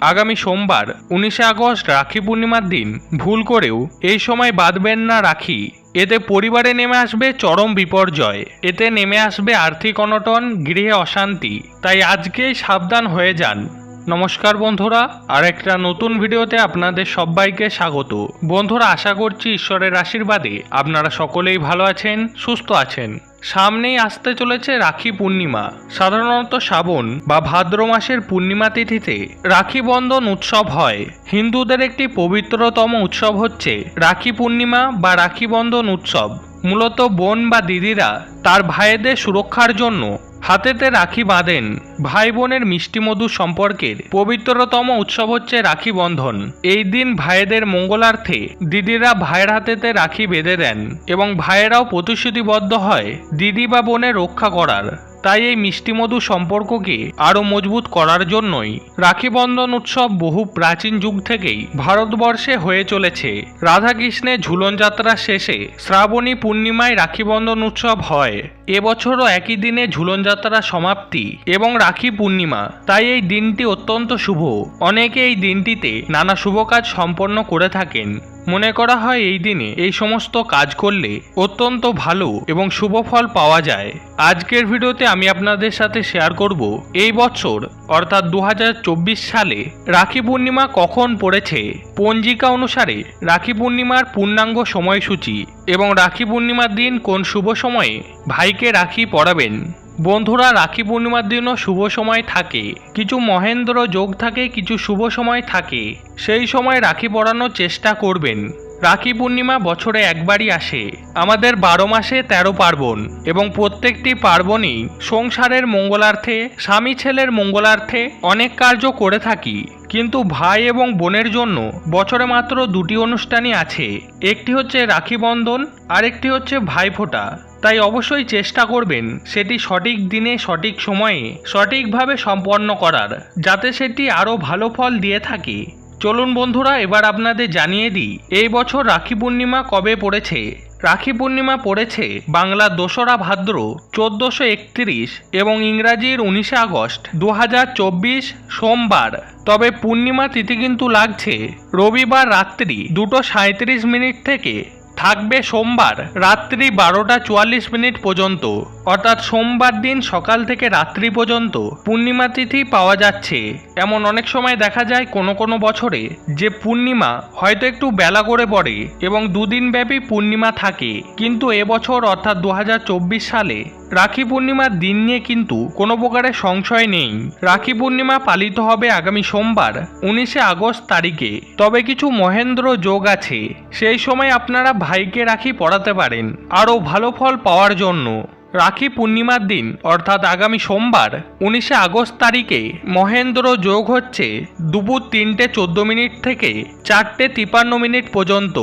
আগামী সোমবার, উনিশে আগস্ট রাখি পূর্ণিমার দিন, ভুল করেও এই সময় বাঁধবেন না রাখি। এতে পরিবারে নেমে আসবে চরম বিপর্যয়। এতে নেমে আসবে আর্থিক অনটন, গৃহে অশান্তি। তাই আজকেই সাবধান হয়ে যান। নমস্কার বন্ধুরা আর একটা নতুন ভিডিওতে আপনাদের সবাইকে স্বাগত। বন্ধুরা, আশা করছি ঈশ্বরের আশীর্বাদে আপনারা সকলেই ভালো আছেন, সুস্থ আছেন। সামনেই আসতে চলেছে রাখি পূর্ণিমা। সাধারণত শ্রাবণ বা ভাদ্র মাসের পূর্ণিমা তিথিতে রাখি বন্ধন উৎসব হয়। হিন্দুদের একটি পবিত্রতম উৎসব হচ্ছে রাখি পূর্ণিমা বা রাখি বন্ধন উৎসব। মূলত বোন বা দিদিরা তার ভাইদের সুরক্ষার জন্য হাতেতে রাখি বাঁধেন ভাই বোনের মিষ্টিমধু সম্পর্কের পবিত্রতম উৎসব হচ্ছে রাখি বন্ধন। এই দিন ভাইদের মঙ্গলার্থে দিদিরা ভাইয়ের হাতেতে রাখি বেঁধে দেন এবং ভাইয়েরাও প্রতিশ্রুতিবদ্ধ হয় দিদি বা বোনের রক্ষা করার। তাই এই মিষ্টিমধু সম্পর্ককে আরও মজবুত করার জন্যই রাখি বন্ধন উৎসব বহু প্রাচীন যুগ থেকেই ভারতবর্ষে হয়ে চলেছে। রাধাকৃষ্ণের ঝুলন যাত্রা শেষে শ্রাবণী পূর্ণিমায় রাখি বন্ধন উৎসব হয়। এবছরও একই দিনে ঝুলন যাত্রা সমাপ্তি এবং রাখি পূর্ণিমা। তাই এই দিনটি অত্যন্ত শুভ। অনেকে এই দিনটিতে নানা শুভ কাজ সম্পন্ন করে থাকেন। মনে করা হয় এই দিনে এই সমস্ত কাজ করলে অত্যন্ত ভালো এবং শুভ ফল পাওয়া যায়। আজকের ভিডিওতে আমি আপনাদের সাথে শেয়ার করব এই বছর, অর্থাৎ দু হাজার চব্বিশ সালে রাখি পূর্ণিমা কখন পড়েছে? পঞ্জিকা অনুসারে রাখি পূর্ণিমার পূর্ণাঙ্গ সময়সূচি এবং রাখি পূর্ণিমার দিন কোন শুভ সময়ে ভাইকে রাখি পরাবেন? বন্ধুরা, রাখি পূর্ণিমার দিনও শুভ সময় থাকে। কিছু মহেন্দ্র যোগ থাকে, কিছু শুভ সময় থাকে। সেই সময় রাখি পরানোর চেষ্টা করবেন। রাখি পূর্ণিমা বছরে একবারই আসে। আমাদের বারো মাসে তেরো পার্বণ এবং প্রত্যেকটি পার্বণই সংসারের মঙ্গলার্থে, স্বামী ছেলের মঙ্গলার্থে অনেক কার্য করে থাকি। কিন্তু ভাই এবং বোনের জন্য বছরে মাত্র দুটি অনুষ্ঠানই আছে। একটি হচ্ছে রাখি বন্ধন আর একটি হচ্ছে ভাইফোঁটা। তাই অবশ্যই চেষ্টা করবেন সেটি সঠিক দিনে, সঠিক সময়ে, সঠিকভাবে সম্পন্ন করার, যাতে সেটি আরও ভালো ফল দিয়ে থাকে। চলুন বন্ধুরা, এবার আপনাদের জানিয়ে দিই, এই বছর রাখি পূর্ণিমা কবে পড়েছে? রাখি পূর্ণিমা পড়েছে বাংলা দোসরা ভাদ্র চোদ্দোশো একত্রিশ এবং ইংরাজির উনিশে আগস্ট দু হাজার চব্বিশ সোমবার। তবে পূর্ণিমা তিথি কিন্তু লাগছে। রবিবার রাত্রি দুটো সাঁত্রিশ মিনিট থেকে থাকবে সোমবার, রাত্রি বারোটা চুয়াল্লিশ মিনিট পর্যন্ত। অর্থাৎ সোমবার দিন সকাল থেকে রাত্রি পর্যন্ত পূর্ণিমা তিথি পাওয়া যাচ্ছে। এমন অনেক সময় দেখা যায় কোনো কোনো বছরে যে পূর্ণিমা হয়তো একটু বেলা করে পড়ে এবং দুদিন ব্যাপী পূর্ণিমা থাকে। কিন্তু এবছর অর্থাৎ দু হাজার চব্বিশ সালে রাখি পূর্ণিমার দিন নিয়ে কিন্তু কোনো প্রকারের সংশয় নেই। রাখি পূর্ণিমা পালিত হবে আগামী সোমবার, উনিশে আগস্ট তারিখে। তবে কিছু মহেন্দ্র যোগ আছে। সেই সময় আপনারা ভাইকে রাখি পড়াতে পারেন। আরও ভালো ফল পাওয়ার জন্য। রাখি পূর্ণিমার দিন, অর্থাৎ আগামী সোমবার, উনিশে আগস্ট তারিখে মহেন্দ্র যোগ হচ্ছে দুপুর তিনটে চোদ্দ মিনিট থেকে চারটে তিপান্ন মিনিট পর্যন্ত।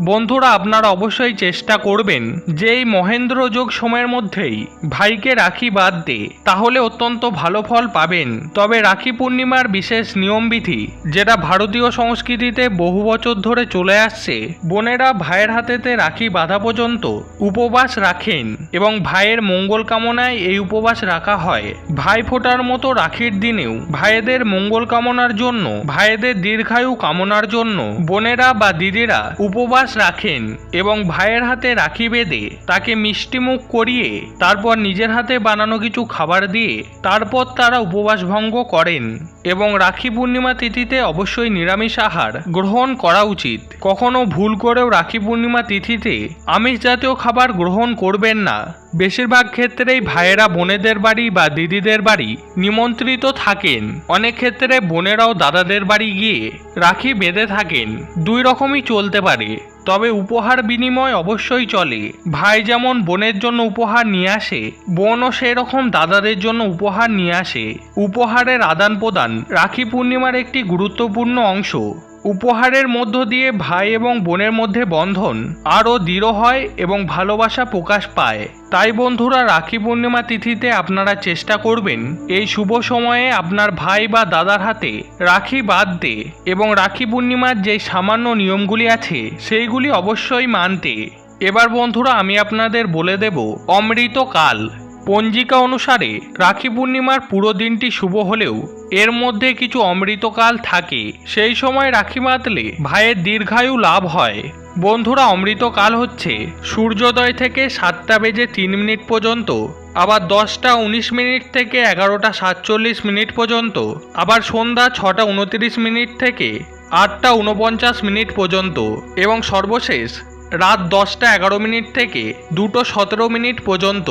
বন্ধুরা, আপনারা অবশ্যই চেষ্টা করবেন যে এই মহেন্দ্র যোগ সময়ের মধ্যেই ভাইকে রাখি বাদ দে তাহলে অত্যন্ত ভালো ফল পাবেন। তবে রাখি পূর্ণিমার বিশেষ নিয়মবিধি, যেটা ভারতীয় সংস্কৃতিতে বহু বছর ধরে চলে আসছে, বোনেরা ভাইয়ের হাতেতে রাখি বাঁধা পর্যন্ত উপবাস রাখেন এবং ভাইয়ের মঙ্গল কামনায় এই উপবাস রাখা হয়। ভাই ফোটার মতো রাখির দিনেও ভাইদের মঙ্গল কামনার জন্য, ভাইদের দীর্ঘায়ু কামনার জন্য বোনেরা বা দিদিরা উপবাস রাখেন এবং ভাইয়ের হাতে রাখি বেঁধে তাকে মিষ্টিমুখ করিয়ে তারপর নিজের হাতে বানানো কিছু খাবার দিয়ে তারপর তারা উপবাস ভঙ্গ করেন এবং রাখি পূর্ণিমা তিথিতে অবশ্যই নিরামিষ আহার গ্রহণ করা উচিত। কখনো ভুল করেও রাখি পূর্ণিমা তিথিতে আমিষ জাতীয় খাবার গ্রহণ করবেন না। বেশিরভাগ ক্ষেত্রেই ভাইয়েরা বোনেদের বাড়ি বা দিদিদের বাড়ি নিমন্ত্রিত থাকেন। অনেক ক্ষেত্রে বোনেরাও দাদাদের বাড়ি গিয়ে রাখি বেঁধে থাকেন। দুই রকমই চলতে পারে। তবে উপহার বিনিময় অবশ্যই চলে। ভাই যেমন বোনের জন্য উপহার নিয়ে আসে, বোনও সেরকম দাদাদের জন্য উপহার নিয়ে আসে। উপহারের আদান প্রদান রাখি পূর্ণিমার একটি গুরুত্বপূর্ণ অংশ। উপহারের মধ্য দিয়ে ভাই এবং বোনের মধ্যে বন্ধন আরও দৃঢ় হয় এবং ভালোবাসা প্রকাশ পায়। তাই বন্ধুরা, রাখি পূর্ণিমা তিথিতে আপনারা চেষ্টা করবেন এই শুভ সময়ে আপনার ভাই বা দাদার হাতে রাখি বাঁধতে এবং রাখি পূর্ণিমার যে সামান্য নিয়মগুলি আছে, সেইগুলি অবশ্যই মানতে। এবার বন্ধুরা, আমি আপনাদের বলে দেব অমৃত কাল পঞ্জিকা অনুসারে রাখি পূর্ণিমার পুরো দিনটি শুভ হলেও এর মধ্যে কিছু অমৃতকাল থাকে। সেই সময় রাখি বাঁধলে ভাইয়ের দীর্ঘায়ু লাভ হয়। বন্ধুরা, অমৃতকাল হচ্ছে সূর্যোদয় থেকে সাতটা বেজে তিন মিনিট পর্যন্ত, আবার দশটা উনিশ মিনিট থেকে এগারোটা সাতচল্লিশ মিনিট পর্যন্ত, আবার সন্ধ্যা ছটা উনতিরিশ মিনিট থেকে আটটা উনপঞ্চাশ মিনিট পর্যন্ত এবং সর্বশেষ রাত দশটা এগারো মিনিট থেকে দুটো সতেরো মিনিট পর্যন্ত।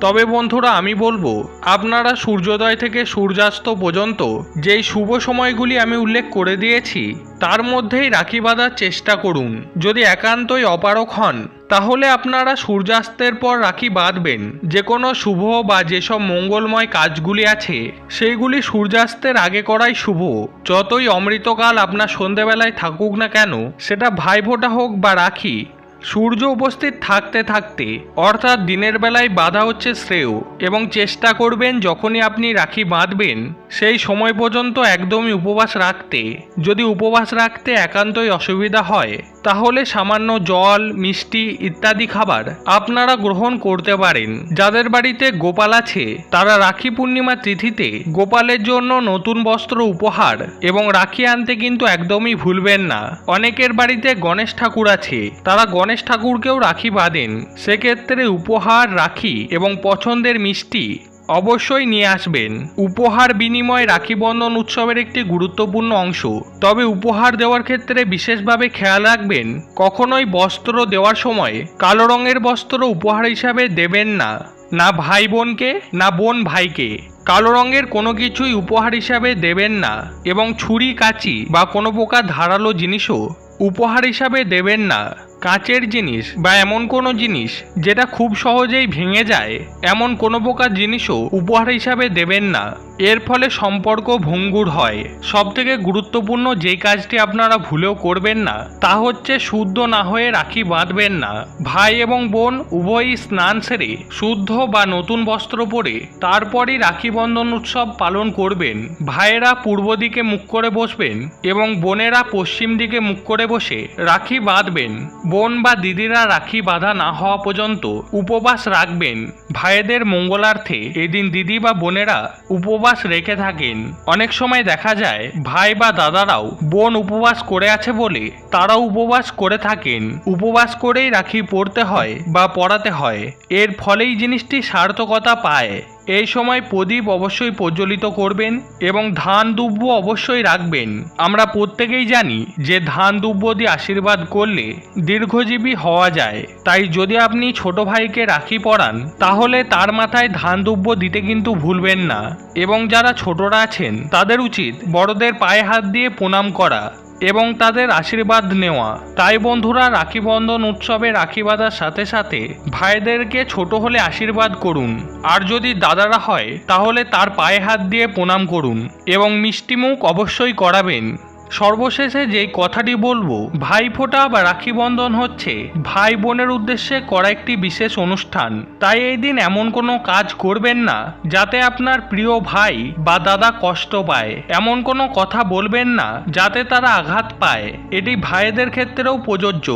তবে বন্ধুরা আমি বলব, আপনারা সূর্যোদয় থেকে সূর্যাস্ত পর্যন্ত যেই শুভ সময়গুলি আমি উল্লেখ করে দিয়েছি, তার মধ্যেই রাখি বাঁধার চেষ্টা করুন। যদি একান্তই অপারক হন, তাহলে আপনারা সূর্যাস্তের পর রাখি বাঁধবেন। যে কোনো শুভ বা যেসব মঙ্গলময় কাজগুলি আছে, সেইগুলি সূর্যাস্তের আগে করাই শুভ। যতই অমৃতকাল আপনার সন্ধেবেলায় থাকুক না কেন, সেটা ভাইফোঁটা হোক বা রাখি সূর্য উপস্থিত থাকতে থাকতে, অর্থাৎ দিনের বেলায় বাধা হচ্ছে শ্রেয় এবং চেষ্টা করবেন যখনই আপনি রাখি বাঁধবেন সেই সময় পর্যন্ত একদমই উপবাস রাখতে। যদি উপবাস রাখতে একান্তই অসুবিধা হয়, তাহলে সামান্য জল, মিষ্টি ইত্যাদি খাবার আপনারা গ্রহণ করতে পারেন। যাদের বাড়িতে গোপাল আছে, তারা রাখি পূর্ণিমা তিথিতে গোপালের জন্য নতুন বস্ত্র উপহার এবং রাখি আনতে কিন্তু একদমই ভুলবেন না। অনেকের বাড়িতে গণেশ ঠাকুর আছে, তারা গণেশ ঠাকুরকেও রাখি বাঁধেন। সেক্ষেত্রে উপহার, রাখি এবং পছন্দের মিষ্টি অবশ্যই নিয়ে আসবেন। উপহার বিনিময় রাখি বন্ধন উৎসবের একটি গুরুত্বপূর্ণ অংশ। তবে উপহার দেওয়ার ক্ষেত্রে বিশেষভাবে খেয়াল রাখবেন, কখনোই বস্ত্র দেওয়ার সময় কালো রঙের বস্ত্র উপহার হিসাবে দেবেন না। না ভাই বোনকে, না বোন ভাইকে। কালো রঙের কোনো কিছুই উপহার হিসাবে দেবেন না এবং ছুরি, কাঁচি বা কোনো প্রকার ধারালো জিনিসও উপহার হিসাবে দেবেন না। কাচের জিনিস বা এমন কোনো জিনিস যেটা খুব সহজেই ভেঙে যায়, এমন কোনো প্রকার জিনিসও উপহার হিসাবে দেবেন না। এর ফলে সম্পর্ক ভঙ্গুর হয়। সবথেকে গুরুত্বপূর্ণ যেই কাজটি আপনারা ভুলেও করবেন না, তা হচ্ছে শুদ্ধ না হয়ে রাখি বাঁধবেন না। ভাই এবং বোন উভয়ই স্নান সেরে শুদ্ধ বা নতুন বস্ত্র পরে তারপরই রাখি বন্ধন উৎসব পালন করবেন। ভাইয়েরা পূর্ব দিকে মুখ করে বসবেন এবং বোনেরা পশ্চিম দিকে মুখ করে বসে রাখি বাঁধবেন। বোন বা দিদিরা রাখি বাঁধা না হওয়া পর্যন্ত উপবাস রাখবেন। ভাইদের মঙ্গলার্থে এদিন দিদি বা বোনেরা উপবাস রেখে থাকেন। অনেক সময় দেখা যায়, ভাই বা দাদারাও বোন উপবাস করে আছে বলে তারাও উপবাস করে থাকেন। উপবাস করেই রাখি পড়তে হয় বা পড়াতে হয়। এর ফলেই জিনিসটি সার্থকতা পায়। এই সময় প্রদীপ অবশ্যই প্রজ্বলিত করবেন এবং ধান দুব্য অবশ্যই রাখবেন। আমরা প্রত্যেকেই জানি যে ধান দুব্য দিয়ে আশীর্বাদ করলে দীর্ঘজীবী হওয়া যায়। তাই যদি আপনি ছোট ভাইকে রাখি পরান, তাহলে তার মাথায় ধান দুব্য দিতে কিন্তু ভুলবেন না। এবং যারা ছোটরা আছেন, তাদের উচিত বড়দের পায়ে হাত দিয়ে প্রণাম করা। এবং তাদের আশীর্বাদ নেওয়া। তাই বন্ধুরা, রাখি বন্ধন উৎসবে রাখি বাঁধার সাথে সাথে ভাইদেরকে ছোট হলে আশীর্বাদ করুন। আর যদি দাদারা হয়, তাহলে তার পায়ে হাত দিয়ে প্রণাম করুন এবং মিষ্টিমুখ অবশ্যই করাবেন। সর্বশেষে যেই কথাটি বলব, ভাইফোঁটা বা রাখি বন্ধন হচ্ছে ভাই বোনের উদ্দেশ্যে করা একটি বিশেষ অনুষ্ঠান। তাই এই দিন এমন কোনো কাজ করবেন না, যাতে আপনার প্রিয় ভাই বা দাদা কষ্ট পায়। এমন কোনো কথা বলবেন না, যাতে তারা আঘাত পায়। এটি ভাইদের ক্ষেত্রেও প্রযোজ্য।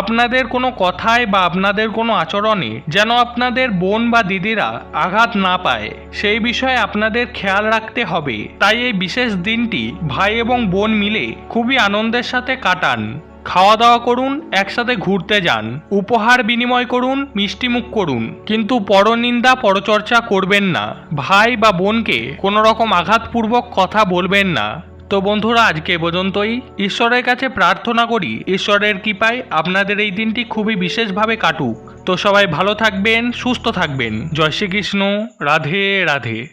আপনাদের কোনো কথায় বা আপনাদের কোনো আচরণে যেন আপনাদের বোন বা দিদিরা আঘাত না পায়, সেই বিষয়ে আপনাদের খেয়াল রাখতে হবে। তাই এই বিশেষ দিনটি ভাই এবং বোন মিলে খুবই আনন্দের সাথে কাটান। খাওয়া দাওয়া করুন, একসাথে ঘুরতে যান। উপহার বিনিময় করুন, মিষ্টিমুখ করুন। কিন্তু পরনিন্দা, পরচর্চা করবেন না। ভাই বা বোনকে কোনো রকম আঘাতপূর্বক কথা বলবেন না। তো বন্ধুরা, আজকে পর্যন্তই। ঈশ্বরের কাছে প্রার্থনা করি, ঈশ্বরের কৃপায় আপনাদের এই দিনটি খুবই বিশেষভাবে কাটুক। তো সবাই ভালো থাকবেন, সুস্থ থাকবেন। জয় শ্রীকৃষ্ণ। রাধে রাধে।